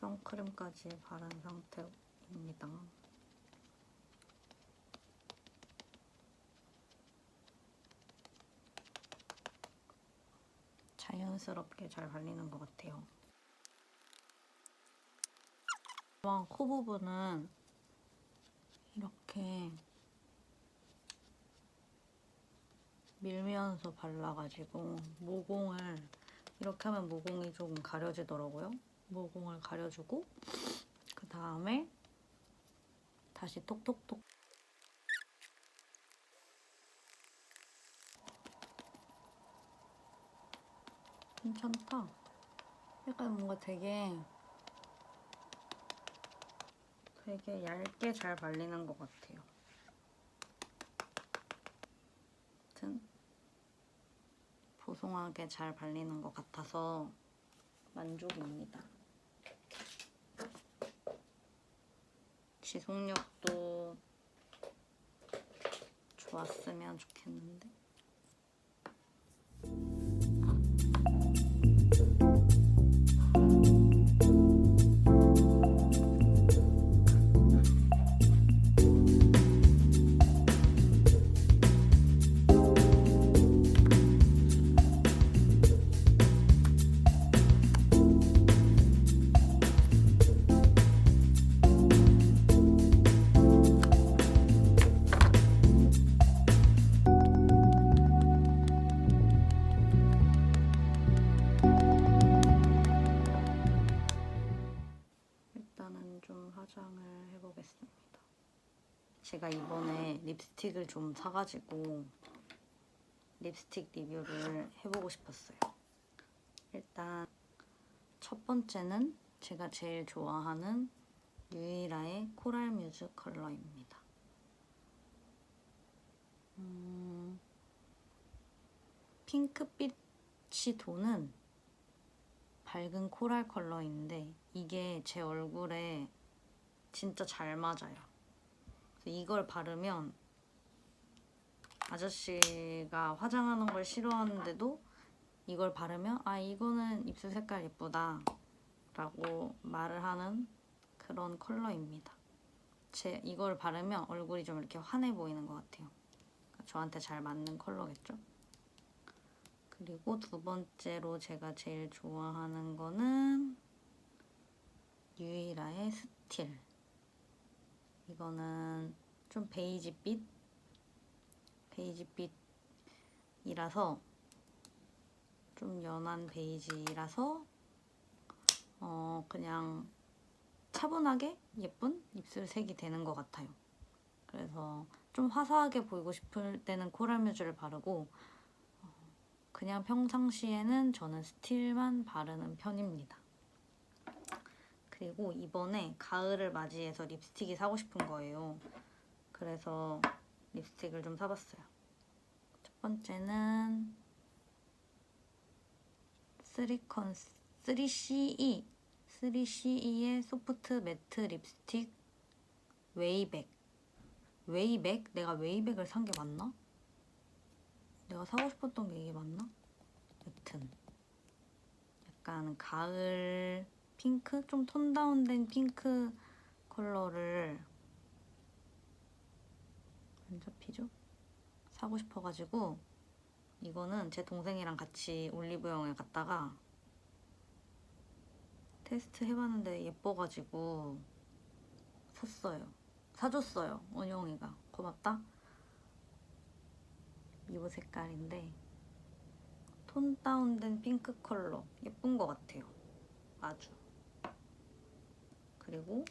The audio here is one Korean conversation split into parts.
선크림까지 바른 상태입니다. 자연스럽게 잘 발리는 것 같아요. 코 부분은 이렇게 밀면서 발라가지고 모공을 이렇게 하면 모공이 조금 가려지더라고요. 모공을 가려주고 그 다음에 다시 톡톡톡 괜찮다. 약간 뭔가 되게 되게 얇게 잘 발리는 것 같아요. 아무튼 보송하게 잘 발리는 것 같아서 만족입니다. 지속력도 좋았으면 좋겠는데. 립스틱을 좀 사가지고 립스틱 리뷰를 해보고 싶었어요. 일단 첫 번째는 제가 제일 좋아하는 유이라의 코랄 뮤즈 컬러입니다. 음, 핑크빛이 도는 밝은 코랄 컬러인데 이게 제 얼굴에 진짜 잘 맞아요. 이걸 바르면 아저씨가 화장하는 걸 싫어하는데도 이걸 바르면 아 이거는 입술 색깔 예쁘다 라고 말을 하는 그런 컬러입니다. 제 이걸 바르면 얼굴이 좀 이렇게 환해 보이는 것 같아요. 그러니까 저한테 잘 맞는 컬러겠죠? 그리고 두 번째로 제가 제일 좋아하는 거는 유이라의 스틸. 이거는 좀 베이지빛? 베이지 빛이라서 좀 연한 베이지라서 어 그냥 차분하게 예쁜 입술 색이 되는 것 같아요. 그래서 좀 화사하게 보이고 싶을 때는 코랄 뮤즈를 바르고 그냥 평상시에는 저는 스틸만 바르는 편입니다. 그리고 이번에 가을을 맞이해서 립스틱이 사고 싶은 거예요. 그래서 립스틱을 좀 사봤어요. 첫 번째는 3컨 3CE 3CE의 소프트 매트 립스틱 웨이백 웨이백? 내가 웨이백을 산 게 맞나? 내가 사고 싶었던 게 이게 맞나? 여튼 약간 가을 핑크? 좀 톤 다운된 핑크 컬러를 안 잡히죠? 사고 싶어가지고 이거는 제 동생이랑 같이 올리브영에 갔다가 테스트 해봤는데 예뻐가지고 샀어요. 사줬어요. 원영이가 고맙다. 이거 색깔인데 톤 다운된 핑크 컬러 예쁜 것 같아요. 아주. 그리고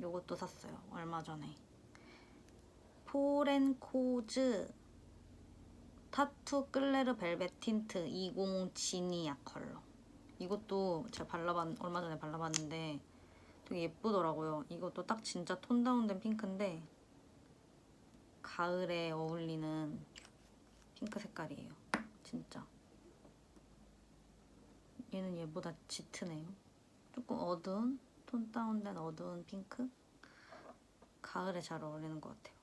요것도 샀어요. 얼마 전에. 포렌코즈 타투 끌레르 벨벳 틴트 20 지니아 컬러. 이것도 제가 발라봤 얼마 전에 발라봤는데 되게 예쁘더라고요. 이것도 딱 진짜 톤 다운된 핑크인데 가을에 어울리는 핑크 색깔이에요. 진짜. 얘는 얘보다 짙으네요. 조금 어두운 톤 다운된 어두운 핑크 가을에 잘 어울리는 것 같아요.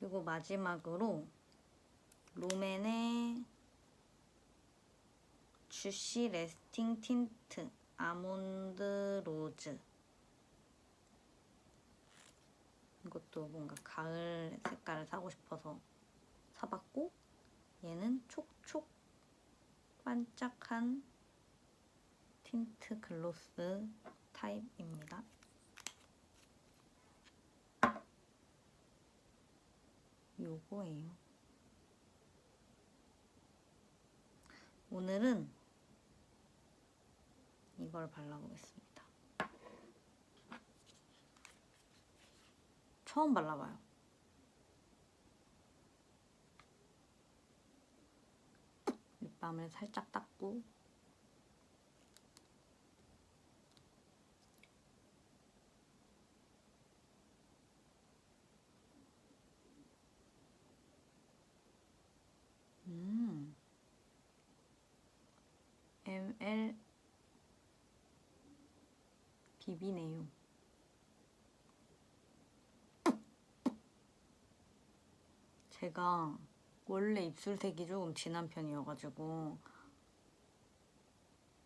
그리고 마지막으로 롬앤의 주시 레스팅 틴트 아몬드 로즈 이것도 뭔가 가을 색깔을 사고 싶어서 사봤고 얘는 촉촉 반짝한 틴트 글로스 타입입니다. 요거예요. 오늘은 이걸 발라보겠습니다. 처음 발라봐요. 립밤을 살짝 닦고 음. ML 비비네요. 제가 원래 입술색이 조금 진한 편이어가지고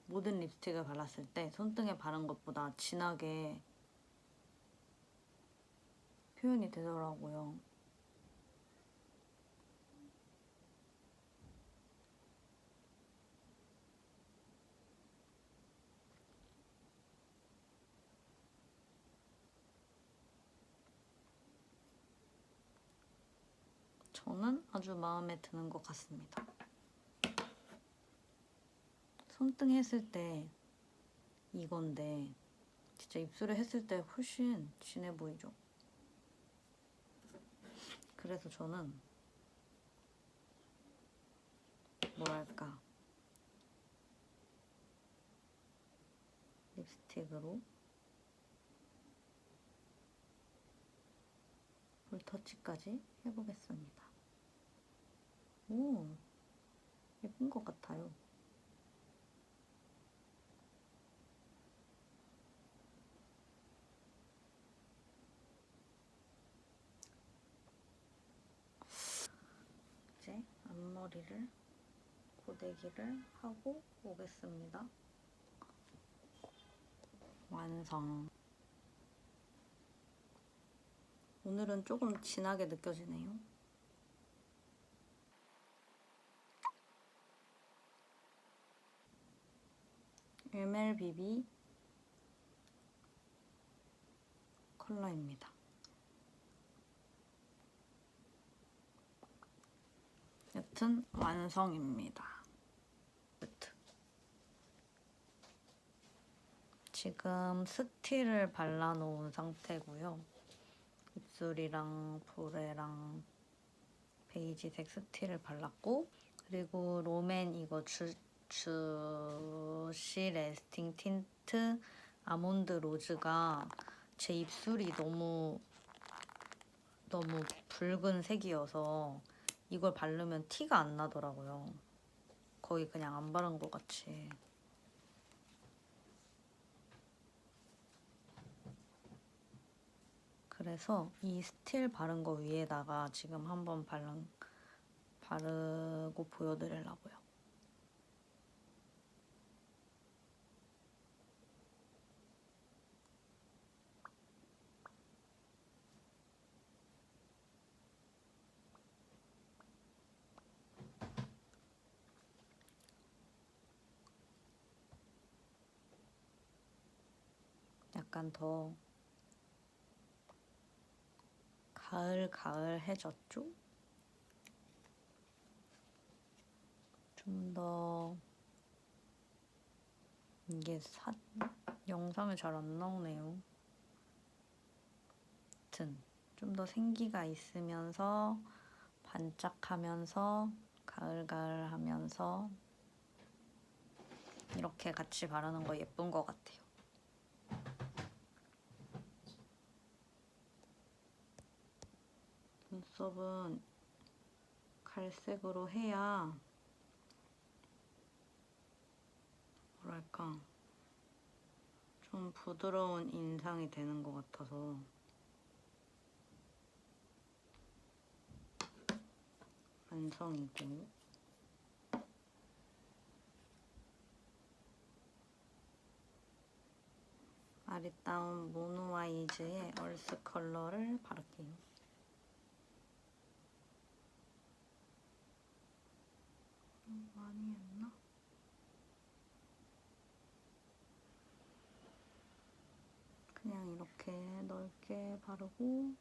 모든 립스틱을 발랐을 때 손등에 바른 것보다 진하게 표현이 되더라고요. 저는 아주 마음에 드는 것 같습니다. 손등 했을 때 이건데 진짜 입술에 했을 때 훨씬 진해 보이죠? 그래서 저는 뭐랄까 립스틱으로 볼터치까지 해보겠습니다. 오, 예쁜 것 같아요. 이제 앞머리를 고데기를 하고 오겠습니다. 완성. 오늘은 조금 진하게 느껴지네요. MLBB 컬러입니다. 여튼 완성입니다. 끝. 지금 스틸을 발라놓은 상태고요. 입술이랑 볼에랑 베이지색 스틸을 발랐고 그리고 롬앤 이거 주, 주시 레스팅 틴트 아몬드 로즈가 제 입술이 너무 너무 붉은 색이어서 이걸 바르면 티가 안 나더라고요. 거의 그냥 안 바른 것 같이. 그래서 이 스틸 바른 거 위에다가 지금 한번 바른, 바르고 보여드리려고요. 약간 더 가을 가을해졌죠? 좀 더 이게 사 영상에 잘 안 나오네요. 하여튼 좀 더 생기가 있으면서 반짝하면서 가을가을하면서 이렇게 같이 바르는 거 예쁜 것 같아요. 눈썹은 갈색으로 해야 뭐랄까 좀 부드러운 인상이 되는 것 같아서 완성이고 아리따운 모노아이즈의 얼스 컬러를 바를게요. 했나? 그냥 이렇게 넓게 바르고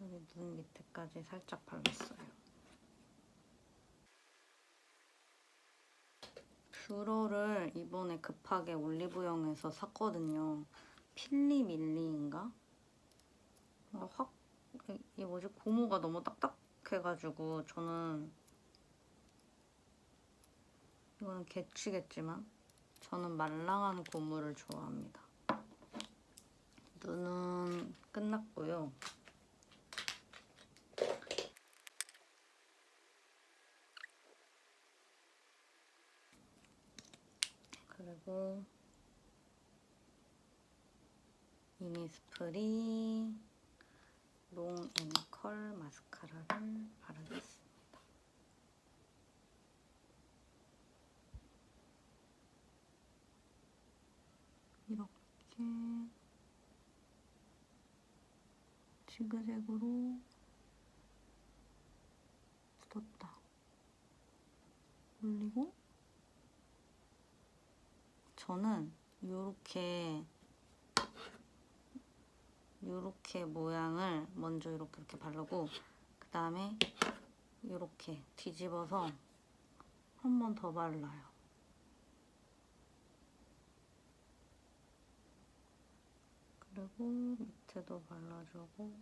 여기 눈 밑에까지 살짝 발랐어요. 뷰러를 이번에 급하게 올리브영에서 샀거든요. 필리밀리인가? 확 이게 뭐지 고무가 너무 딱딱해가지고 저는 이거는 개취겠지만 저는 말랑한 고무를 좋아합니다. 눈은 끝났고요. 그리고 이니스프리 롱 앤컬 마스카라를 바르겠습니다. 이렇게 지그재그로 묻었다. 올리고 저는 요렇게 요렇게 모양을 먼저 이렇게 이렇게 바르고 그 다음에 요렇게 뒤집어서 한 번 더 발라요. 그리고 밑에도 발라주고